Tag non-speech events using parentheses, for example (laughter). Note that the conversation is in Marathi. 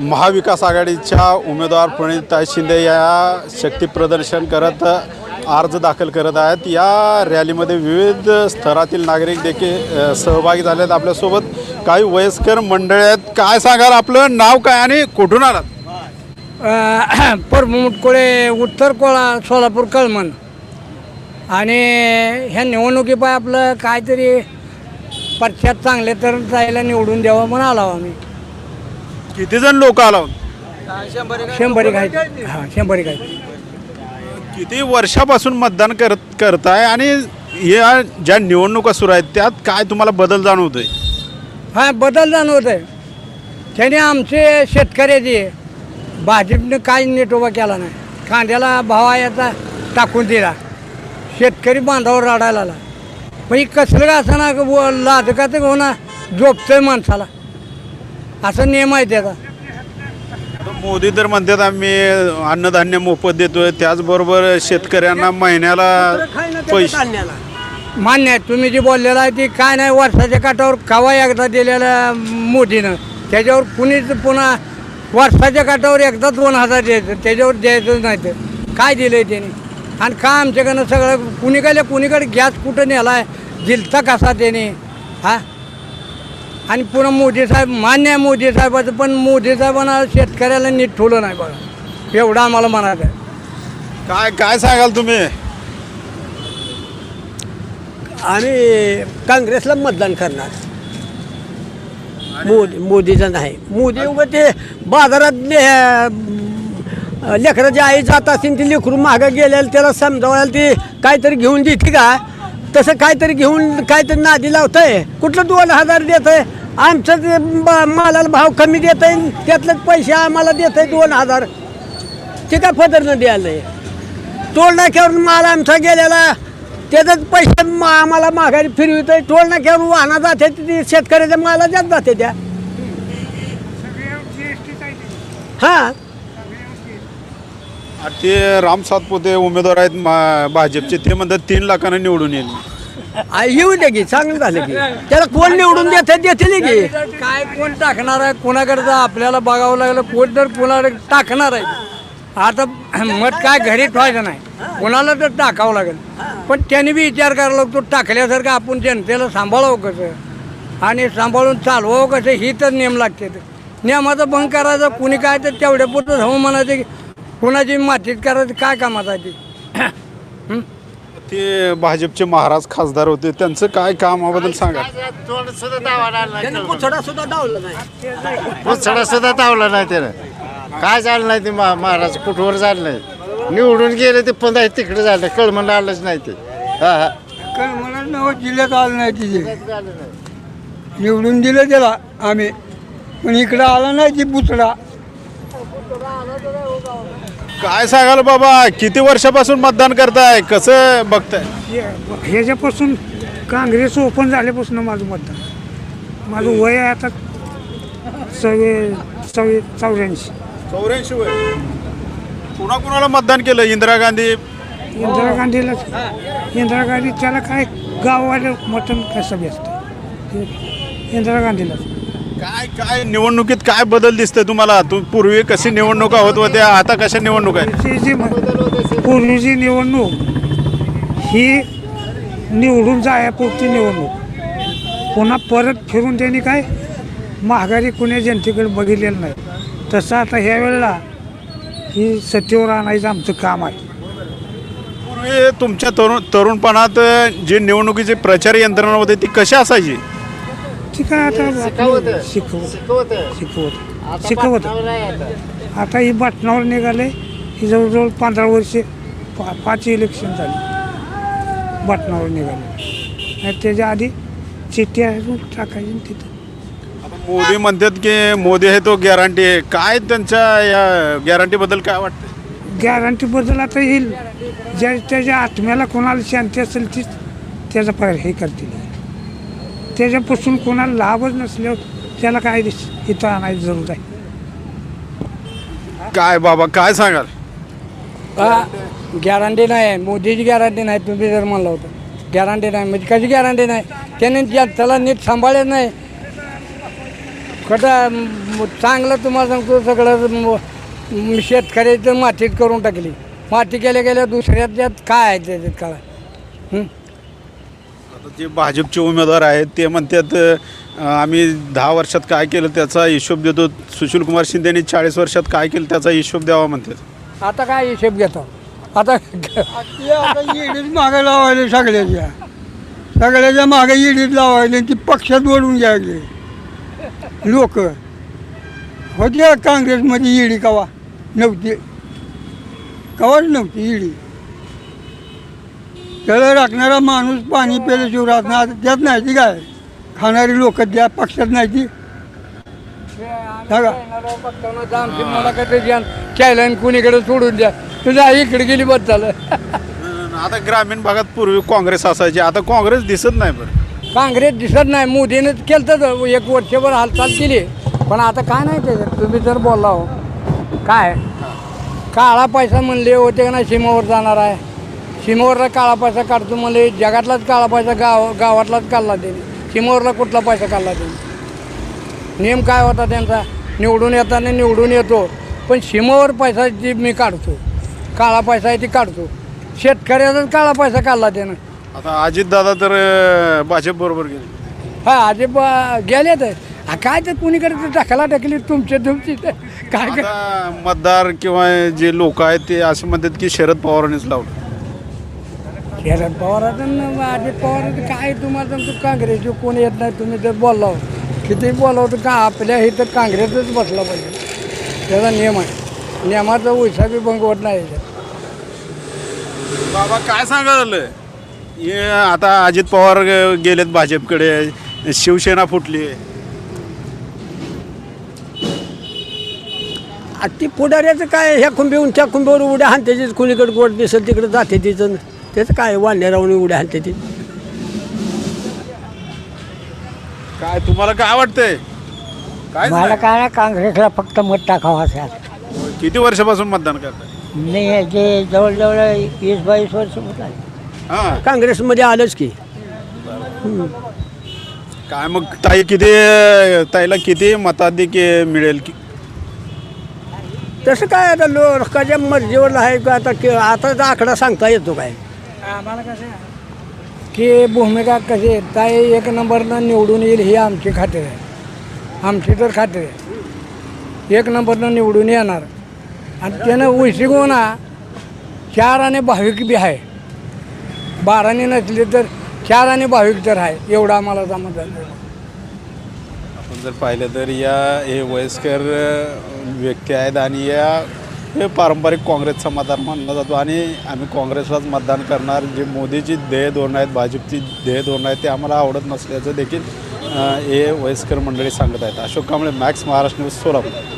महाविकास आघाडीच्या उमेदवार प्रणिता शिंदे या शक्तीप्रदर्शन करत अर्ज दाखल करत आहेत. या रॅलीमध्ये विविध स्तरातील नागरिक देखील सहभागी झाले आहेत आपल्यासोबत. काही वयस्कर मंडळी आहेत. काय सांगाल आपलं? नाव काय आणि कुठून आलात? (clears throat) परमुटकोळे उत्तर कोळा सोलापूर कळमन. आणि ह्या निवडणुकीपाय आपलं काहीतरी पक्षात चांगले तर जायला निवडून द्यावं म्हणून आलो आम्ही. किती जण लोक आला शंभर एक आहेत हां शंभर एक आहेत किती वर्षापासून मतदान करत करताय आणि या ज्या निवडणुका सुरू आहेत त्यात काय तुम्हाला बदल जाणवतोय? हा बदल जाणवत आहे त्याने आमचे शेतकऱ्याचे भाजपने काही नीट उभा केला नाही. कांद्याला भावा याचा टाकून दिला. शेतकरी बांधावर रडायला आला पण हे कसलं का असं ना लादकाचं हो ना झोपतंय माणसाला. असा नियम आहे त्याचा. मोदी तर म्हणतात आम्ही अन्नधान्य मोफत देतोय त्याचबरोबर शेतकऱ्यांना महिन्याला पैसे मान्य आहे तुम्ही जे बोललेलं आहे ते काय नाही वर्षाच्या काठावर कवा एकदा दिलेलं मोदीनं त्याच्यावर कुणीच पुन्हा वर्षाच्या काठावर एकदा दोन हजार द्यायचं त्याच्यावर द्यायचं नाही तर काय दिलं आहे त्याने? आणि का आमच्याकडनं सगळं कुणीकडे कुणीकडे गॅस कुठं नेला आहे दिलता कसा त्याने? हा? आणि पुन्हा मोदी साहेब मान्य आहे मोदी साहेबाचं पण मोदी साहेबांना शेतकऱ्याला नीट ठेवलं नाही बघा. एवढं आम्हाला म्हणायचं आहे. काय काय सांगाल तुम्ही? आम्ही काँग्रेसला मतदान करणार. मोदी मोदीचं नाही. मोदी उगं ते बाजारात ले- लेकराची आई जात असतील ती लेकरू मागं गेलेलं त्याला समजावायला ती काहीतरी घेऊन देते का? तसं काहीतरी घेऊन काहीतरी नादी लावतंय. कुठलं दोन हजार देत आहे आमचं ते ब- मालाला भाव कमी देत आहे त्यातलेच पैसे आम्हाला देत आहे दोन हजार. ते काय फदरनं द्यायला टोल नाक्यावर माल आमचा गेलेला त्याचाच पैसे मा- आम्हाला माघारी फिरवित आहे टोल नाक्यावर वाहना जाते ते शेतकऱ्याच्या माला जात जाते त्या हां. ते राम सातपुते उमेदवार आहेत मा- भाजपचे. ते म्हणतात तीन लाखांना निवडून येईल. आ, येऊ दे की चांगलं झालं की. त्याला कोण निवडून देते देतील की. काय कोण टाकणार आहे? कोणाकडचं आपल्याला बघावं लागलं कोण तर कोणाला टाकणार आहे? आता मत काय घरी ठेवायचं नाही. कोणाला तर टाकावं लागेल. पण त्यांनी बी विचार करायला लागतो टाकल्यासारखं आपण जनतेला सांभाळावं कसं? आणि सांभाळून चालवावं कसं? ही तर नियम लागते नियमाचा भंग करायचा कुणी काय तर तेवढ्या पुरतं हो म्हणायचं की कुणाची मातीत करायचं काय कामात आहे ते? हं? ते भाजपचे महाराज खासदार होते त्यांचं काय कामाबद्दल सांगा? तोंड सुद्धा पुतळा सुद्धा डावला नाही. पुसडा सुद्धा दावला नाही त्यानं. काय झालं नाही ते मा- महाराज कुठवर झालं नाही? निवडून गेले ते पण तिकडे झालं कळमण आलंच नाही ते. हा हा. मला नाव जिल्ह्यात आलं नाही तिथे निवडून दिलं त्याला आम्ही. पण इकडं आला नाही ती बुचडा. काय सांगाल बाबा? किती वर्षापासून मतदान करताय? कसं बघताय? ह्याच्यापासून काँग्रेस ओपन झाल्यापासून माझं मतदान. माझं वय आहे आता चौवे चौवे चौऱ्याऐंशी. चौऱ्याऐंशी वय. कुणा कुणाला मतदान केलं? इंदिरा गांधी? इंदिरा गांधीला इंदिरा गांधी त्याला काय गाववाले मटण कसं असतं इंदिरा गांधीला काय काय निवडणुकीत काय बदल दिसतंय तुम्हाला? तू पूर्वी कशी निवडणुका होत होत्या आता कशा निवडणूक आहे ती जी पूर्वीची निवडणूक ही निवडून जायापुरती निवडणूक. पुन्हा परत फिरून त्यांनी काय महागारी कुण्या जनतेकडे बघितलेलं नाही. तसं आता ह्या वेळेला ही सत्तेवर आणायचं आमचं काम आहे. पूर्वी तुमच्या तरुण तरुणपणात जी निवडणुकीची प्रचार यंत्रणा होती ती कशी असायची? आता शिकवतं. शिकवत. शिकवत. आता ही बटनावर निघाले ही जवळजवळ पंधरा वर्षे पा पाच इलेक्शन झाली. बटनावर निघाले. आणि त्याच्या आधी चिठ्ठी आहे टाकायची तिथं. मोदी म्हणतात की मोदी आहे तो गॅरंटी आहे. काय त्यांच्या या गॅरंटीबद्दल काय वाटतं? गॅरंटीबद्दल आता येईल. ज्या त्याच्या आत्म्याला कोणाला शांती असेल तीच त्याचा हे करतील. त्याच्यापासून कोणाला लाभच नसल्यावर त्याला काय दिस- इथं आणायची जरूर आहे. काय बाबा काय सांगाल? गॅरंटी नाही. मोदीची गॅरंटी नाही तुम्ही जर म्हणलं होतं. गॅरंटी नाही. म्हणजे कशी गॅरंटी नाही? त्याने ज्या- त्याला नीट सांभाळत नाही. म- चांगलं तुम्हाला सांगतो सगळं शेतकऱ्याचं मातीत करून टाकली. माती केल्या गेल्या दुसऱ्यात त्यात काय आहे त्याच्यात काळा? हं? आता जे भाजपचे उमेदवार आहेत ते म्हणतात आम्ही दहा वर्षात काय केलं त्याचा हिशोब देतो. सुशीलकुमार शिंदेनी चाळीस वर्षात काय केलं त्याचा हिशोब द्यावा म्हणतात. आता काय हिशेब घेतो? आता ईडीच मागे लावायले सगळ्याच्या. सगळ्याच्या मागे ईडीच लावायले ती पक्षात ओढून घ्यायले. लोक. होती काँग्रेसमध्ये ईडी कवा? नव्हती. कवाच नव्हती ईडी त्याला राखणारा माणूस पाणी पेल्याशिवाय राहणार आता त्यात नाही ती काय? खाणारी लोक त्या पक्षात नाही ती. बघा. मला काय द्या कॅलन कुणीकडे सोडून द्या तुझ्या आई इकडे गेली बस झालं आता ग्रामीण भागात पूर्वी काँग्रेस असायची आता काँग्रेस दिसत नाही बरं. काँग्रेस दिसत नाही मोदीनं केलं तर एक वर्षभर हालचाल केली. पण आता काय नाही त्याच्यात तुम्ही जर बोलला हो. काय? काळा पैसा म्हणले होते का नाही सीमेवर जाणार आहे? सीमेवरला काळा पैसा काढतो म्हणले जगातलाच काळा पैसा गाव गावातलाच काढला त्याने. सीमेवरला कुठला पैसा काढला त्याने? नियम काय होता त्यांचा? निवडून येताना निवडून येतो पण सीमेवर पैसा जी मी काढतो. काळा पैसा आहे ती काढतो. शेतकऱ्याचाच काळा पैसा काढला त्यानं. आता अजितदादा तर अं, भाजप बरोबर गेले. हा ब- गेले तर. हा, काय तर कुणीकडे तर टाकायला टाकली तुमची तर काय काय आता मतदार किंवा जे लोक आहेत ते असे म्हणतात की शरद पवारांनीच लावलं. शरद पवाराचं न अजित पवाराचं काय तुम्हाला सांगतो? काँग्रेसचे कोण येत नाही तुम्ही जर बोलला किती बोलावं तर का आपल्या इथं काँग्रेसच बसला पाहिजे. त्याचा नियम आहे. नियमाचा उसा बी भंग होत नाही. बाबा काय सांगाल हे आता अजित पवार गेलेत भाजपकडे. शिवसेना फुटली. ती पुढाऱ्याचं काय? ह्या खुंबीहून त्या खुंबीवर उड्या हाणते ती कुणीकडे गोड दिसेल तिकडे जाते तिचं त्याचं काय वाढण्या राहून उड्या हाणते ती. काय तुम्हाला काय वाटतंय काय मला काय ना काँग्रेसला फक्त मत टाकावं असं किती वर्षापासून मतदान करताय? मी जे जवळजवळ वीस बावीस वर्ष होत आहे. हा. काँग्रेसमध्ये आलंच की. काय मग ताई किती ताईला किती मताधिक मिळेल की? तसं काय आता लोकांच्या मर्जीवर आहे का आता की आताचा आकडा सांगता येतो काय? आम्हाला कसं की भूमिका कशी आहे? ताई एक नंबरनं निवडून येईल ही आमची खात्री आहे. आमची तर खात्री आहे. एक नंबरनं निवडून येणार. आणि त्यानं उशिगोना चार आणि भाविक बी आहे. बाराने नसले तर चार आणि भाविक तर आहे. एवढं आम्हाला जमत झालं आपण जर पाहिलं तर या हे वयस्कर व्यक्ती आहेत आणि या हे पारंपरिक काँग्रेसचा मतदार मानला जातो आणि आम्ही काँग्रेसलाच मतदान करणार. जे मोदीची ध्येय धोरणं आहेत भाजपची ध्येय धोरणं आहेत ते आम्हाला आवडत नसल्याचं देखील हे वयस्कर मंडळी सांगत आहेत. Ashok Kamble Max Maharashtra news Solapur.